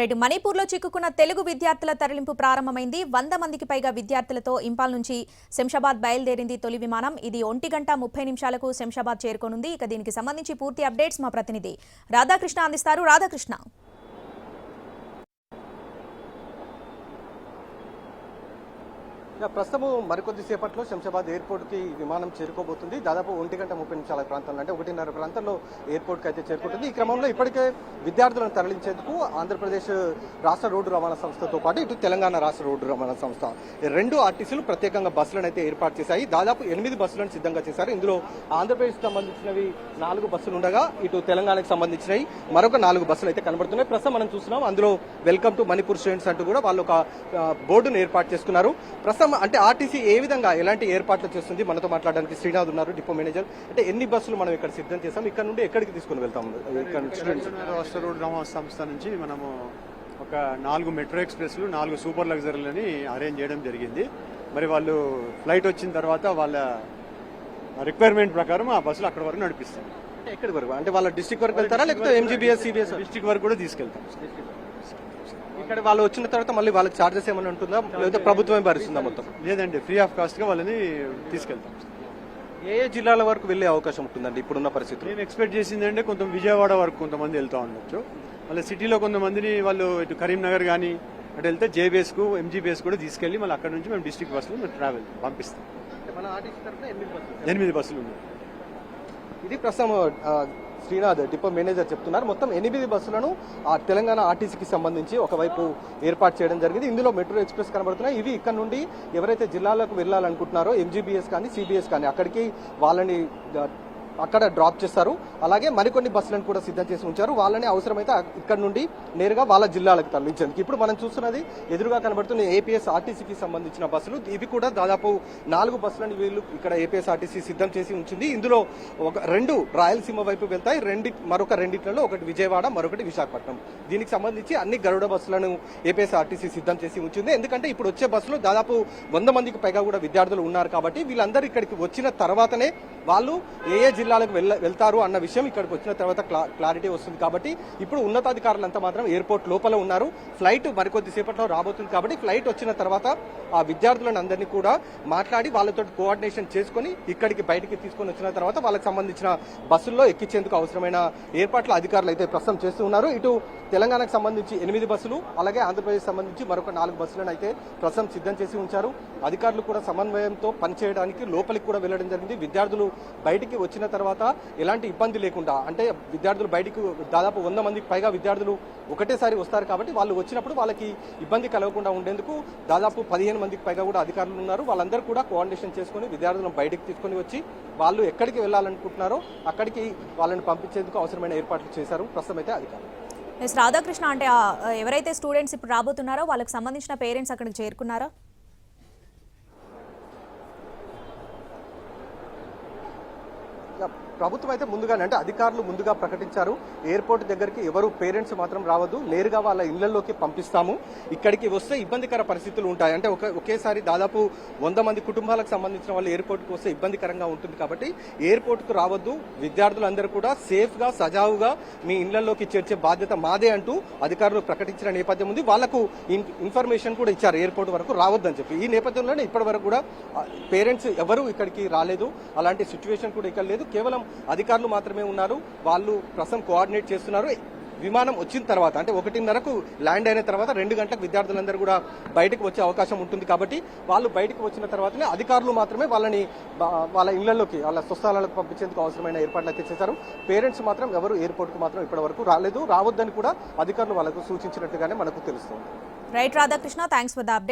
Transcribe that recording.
Right మణిపూర్లో చిక్కుకున్న తెలుగు విద్యార్థుల తరలింపు ప్రారంభమైంది. వంద మందికి పైగా విద్యార్థులతో ఇంపాల్ నుంచి శంషాబాద్ బయలుదేరింది తొలి విమానం. ఇది ఒంటి గంట ముప్పై నిమిషాలకు శంషాబాద్ చేరుకోనుంది. ఇక దీనికి సంబంధించి పూర్తి అప్డేట్స్ మా ప్రతినిధి రాధాకృష్ణ అందిస్తారు. రాధాకృష్ణ. ప్రస్తుతం మరికొద్ది సేపట్లో శంషాబాద్ ఎయిర్పోర్ట్కి విమానం చేరుకోబోతుంది. దాదాపు ఒంటి గంట ముప్పై నిమిషాల ప్రాంతంలో అంటే ఒకటిన్నర ప్రాంతంలో ఎయిర్పోర్ట్కి అయితే చేరుకుంటుంది. ఈ క్రమంలో ఇప్పటికే విద్యార్థులను తరలించేందుకు ఆంధ్రప్రదేశ్ రాష్ట్ర రోడ్డు రవాణా సంస్థతో పాటు ఇటు తెలంగాణ రాష్ట్ర రోడ్డు రవాణా సంస్థ. రెండు ఆర్టీసీలు ప్రత్యేకంగా బస్సులను అయితే ఏర్పాటు చేశాయి. దాదాపు ఎనిమిది బస్సులను సిద్ధంగా చేశారు. ఇందులో ఆంధ్రప్రదేశ్కి సంబంధించినవి నాలుగు బస్సులు ఉండగా ఇటు తెలంగాణకు సంబంధించినవి మరొక నాలుగు బస్సులు అయితే కనబడుతున్నాయి. ప్రస్తుతం మనం చూస్తున్నాం అందులో వెల్కమ్ టు మణిపూర్ స్టూడెంట్స్ అంటూ కూడా వాళ్ళు ఒక బోర్డును ఏర్పాటు చేసుకున్నారు. ప్రస్తుతం అంటే ఆర్టీసీ ఏ విధంగా ఎలాంటి ఏర్పాట్లు చేస్తుంది? మనతో మాట్లాడడానికి శ్రీనాథ్ ఉన్నారు డిపో మేనేజర్. అంటే ఎన్ని బస్సులు మనం ఇక్కడ సిద్ధం చేస్తాం ఇక్కడ నుండి ఎక్కడికి తీసుకుని వెళ్తాం? ఇక్కడ స్టూడెంట్స్ రాష్ట్ర రవాణా సంస్థ నుంచి మనము ఒక నాలుగు మెట్రో ఎక్స్ప్రెస్లు నాలుగు సూపర్ లగ్జరీలని అరేంజ్ చేయడం జరిగింది. మరి వాళ్ళు ఫ్లైట్ వచ్చిన తర్వాత వాళ్ళ రిక్వైర్మెంట్ ప్రకారం ఆ బస్సులు అక్కడ వరకు నడిపిస్తాం. ఎక్కడి వరకు? అంటే వాళ్ళ డిస్ట్రిక్ట్ వరకు వెళ్తారా? లేకపోతే ఎంజీబీఎస్ సిబిఎస్ డిస్టిక్ వరకు కూడా తీసుకెళ్తాం. ఇక్కడ వాళ్ళు వచ్చిన తర్వాత మళ్ళీ వాళ్ళకి చార్జెస్ ఏమైనా ఉంటుందా? లేకపోతే ప్రభుత్వమే భరిస్తుందా మొత్తం? లేదండి ఫ్రీ ఆఫ్ కాస్ట్గా వాళ్ళని తీసుకెళ్తాం. ఏ ఏ జిల్లాల వరకు వెళ్ళే అవకాశం ఉంటుందండి ఇప్పుడున్న పరిస్థితులు మేము ఎక్స్పెక్ట్ చేసింది అంటే కొంత విజయవాడ వరకు కొంతమంది వెళ్తూ ఉండొచ్చు. మళ్ళీ సిటీలో కొంతమందిని వాళ్ళు ఇటు కరీంనగర్ కానీ అటు వెళ్తే జేబీఎస్కు ఎంజీబీఎస్ కూడా తీసుకెళ్ళి మళ్ళీ అక్కడ నుంచి మేము డిస్ట్రిక్ట్ బస్సులు మేము ట్రావెల్ పంపిస్తాం. ఎనిమిది బస్సులు ఉన్నాయి. ఇది ప్రస్తుతం శ్రీనాథ్ డిపో మేనేజర్ చెప్తున్నారు. మొత్తం ఎనిమిది బస్సులను ఆ తెలంగాణ ఆర్టీసీకి సంబంధించి ఒకవైపు ఏర్పాటు చేయడం జరిగింది. ఇందులో మెట్రో ఎక్స్ప్రెస్ కనబడుతున్నాయి. ఇవి ఇక్కడ నుండి ఎవరైతే జిల్లాలకు వెళ్ళాలనుకుంటున్నారో ఎంజీబీఎస్ కానీ సిబిఎస్ కానీ అక్కడికి వాళ్ళని అక్కడ డ్రాప్ చేస్తారు అలాగే మరికొన్ని బస్సులను కూడా సిద్ధం చేసి ఉంచారు. వాళ్ళని అవసరమైతే ఇక్కడ నుండి నేరుగా వాళ్ళ జిల్లాలకు తరలించేందుకు. ఇప్పుడు మనం చూస్తున్నది ఎదురుగా కనబడుతున్న ఏపీఎస్ ఆర్టీసీకి సంబంధించిన బస్సులు. ఇవి కూడా దాదాపు నాలుగు బస్సులను వీళ్ళు ఇక్కడ ఏపీఎస్ ఆర్టీసీ సిద్ధం చేసి ఉంచింది. ఇందులో ఒక రెండు రాయలసీమ వైపు వెళ్తాయి. రెండు మరొక రెండిట్లలో ఒకటి విజయవాడ మరొకటి విశాఖపట్నం. దీనికి సంబంధించి అన్ని గరుడ బస్సులను ఏపీఎస్ ఆర్టీసీ సిద్ధం చేసి ఉంచింది. ఎందుకంటే ఇప్పుడు వచ్చే బస్సులు దాదాపు వంద మందికి పైగా కూడా విద్యార్థులు ఉన్నారు కాబట్టి వీళ్ళందరూ ఇక్కడికి వచ్చిన తర్వాతనే వాళ్ళు ఏ ఏ జిల్లాలకు వెళ్ళ వెళ్తారు అన్న విషయం ఇక్కడికి వచ్చిన తర్వాత క్లా- క్లారిటీ వస్తుంది కాబట్టి ఇప్పుడు ఉన్నతాధికారులంతా మాత్రం ఎయిర్పోర్ట్ లోపల ఉన్నారు. ఫ్లైట్ మరికొద్ది సేపట్లో రాబోతుంది కాబట్టి ఫ్లైట్ వచ్చిన తర్వాత ఆ విద్యార్థులను అందరినీ కూడా మాట్లాడి వాళ్ళతో కోఆర్డినేషన్ చేసుకొని ఇక్కడికి బయటికి తీసుకొని వచ్చిన తర్వాత వాళ్ళకి సంబంధించిన బస్సుల్లో ఎక్కించేందుకు అవసరమైన ఏర్పాట్లు అధికారులు అయితే ప్రస్తుతం చేస్తూ ఉన్నారు. ఇటు తెలంగాణకు సంబంధించి ఎనిమిది బస్సులు అలాగే ఆంధ్రప్రదేశ్ సంబంధించి మరొక నాలుగు బస్సులను అయితే ప్రస్తుతం సిద్ధం చేసి ఉంచారు. అధికారులు కూడా సమన్వయంతో పనిచేయడానికి లోపలికి కూడా వెళ్ళడం జరిగింది. విద్యార్థులు బయటికి వచ్చిన తర్వాత తర్వాత ఎలాంటి ఇబ్బంది లేకుండా అంటే విద్యార్థులు బయటికి దాదాపు వంద మందికి పైగా విద్యార్థులు ఒకటేసారి వస్తారు కాబట్టి వాళ్ళు వచ్చినప్పుడు వాళ్ళకి ఇబ్బంది కలగకుండా ఉండేందుకు దాదాపు పదిహేను మందికి పైగా కూడా అధికారులు ఉన్నారు. వాళ్ళందరూ కూడా కోఆర్డినేషన్ చేసుకొని విద్యార్థులను బయటకు తీసుకొని వచ్చి వాళ్ళు ఎక్కడికి వెళ్ళాలనుకుంటున్నారో అక్కడికి వాళ్ళని పంపించేందుకు అవసరమైన ఏర్పాట్లు చేశారు. ప్రస్తుతం అయితే అధికారులు. ఎస్ రాధాకృష్ణ అంటే ఎవరైతే స్టూడెంట్స్ ఇప్పుడు రాబోతున్నారో వాళ్ళకి సంబంధించిన పేరెంట్స్ అక్కడికి చేరుకున్నారా? ప్రభుత్వం అయితే ముందుగానే అంటే అధికారులు ముందుగా ప్రకటించారు. ఎయిర్పోర్ట్ దగ్గరికి ఎవరు పేరెంట్స్ మాత్రం రావద్దు. నేరుగా వాళ్ళ ఇళ్ళలోకి పంపిస్తాము. ఇక్కడికి వస్తే ఇబ్బందికర పరిస్థితులు ఉంటాయి. అంటే ఒక ఒకేసారి దాదాపు వంద మంది కుటుంబాలకు సంబంధించిన వాళ్ళు ఎయిర్పోర్ట్కి వస్తే ఇబ్బందికరంగా ఉంటుంది కాబట్టి ఎయిర్పోర్ట్కు రావద్దు. విద్యార్థులందరూ కూడా సేఫ్గా సజావుగా మీ ఇళ్ళలోకి చేర్చే బాధ్యత మాదే అంటూ అధికారులు ప్రకటించిన నేపథ్యం ఉంది. వాళ్ళకు ఇన్- ఇన్ఫర్మేషన్ కూడా ఇచ్చారు. ఎయిర్పోర్ట్ వరకు రావద్దని చెప్పి. ఈ నేపథ్యంలోనే ఇప్పటి వరకు కూడా పేరెంట్స్ ఎవరు ఇక్కడికి రాలేదు. అలాంటి సిచ్యువేషన్ కూడా ఇక్కడ లేదు. కేవలం అధికారులు మాత్రమే ఉన్నారు. వాళ్ళు ప్రస్తుతం కోఆర్డినేట్ చేస్తున్నారు. విమానం వచ్చిన తర్వాత అంటే ఒకటిన్నరకు ల్యాండ్ అయిన తర్వాత రెండు గంటలకు విద్యార్థులందరూ కూడా బయటకు వచ్చే అవకాశం ఉంటుంది కాబట్టి వాళ్ళు బయటకు వచ్చిన తర్వాతనే అధికారులు మాత్రమే వాళ్ళని వాళ్ళ ఇళ్ళలోకి వాళ్ళ స్వస్థలాలకు పంపించేందుకు అవసరమైన ఏర్పాట్లు అయితే చేశారు. పేరెంట్స్ మాత్రం ఎవరు ఎయిర్పోర్ట్కు మాత్రం ఇప్పటి వరకు రాలేదు. రావద్దని కూడా అధికారులు వాళ్ళకు సూచించినట్టుగానే మనకు తెలుస్తుంది. Right Radhakrishna thanks for the update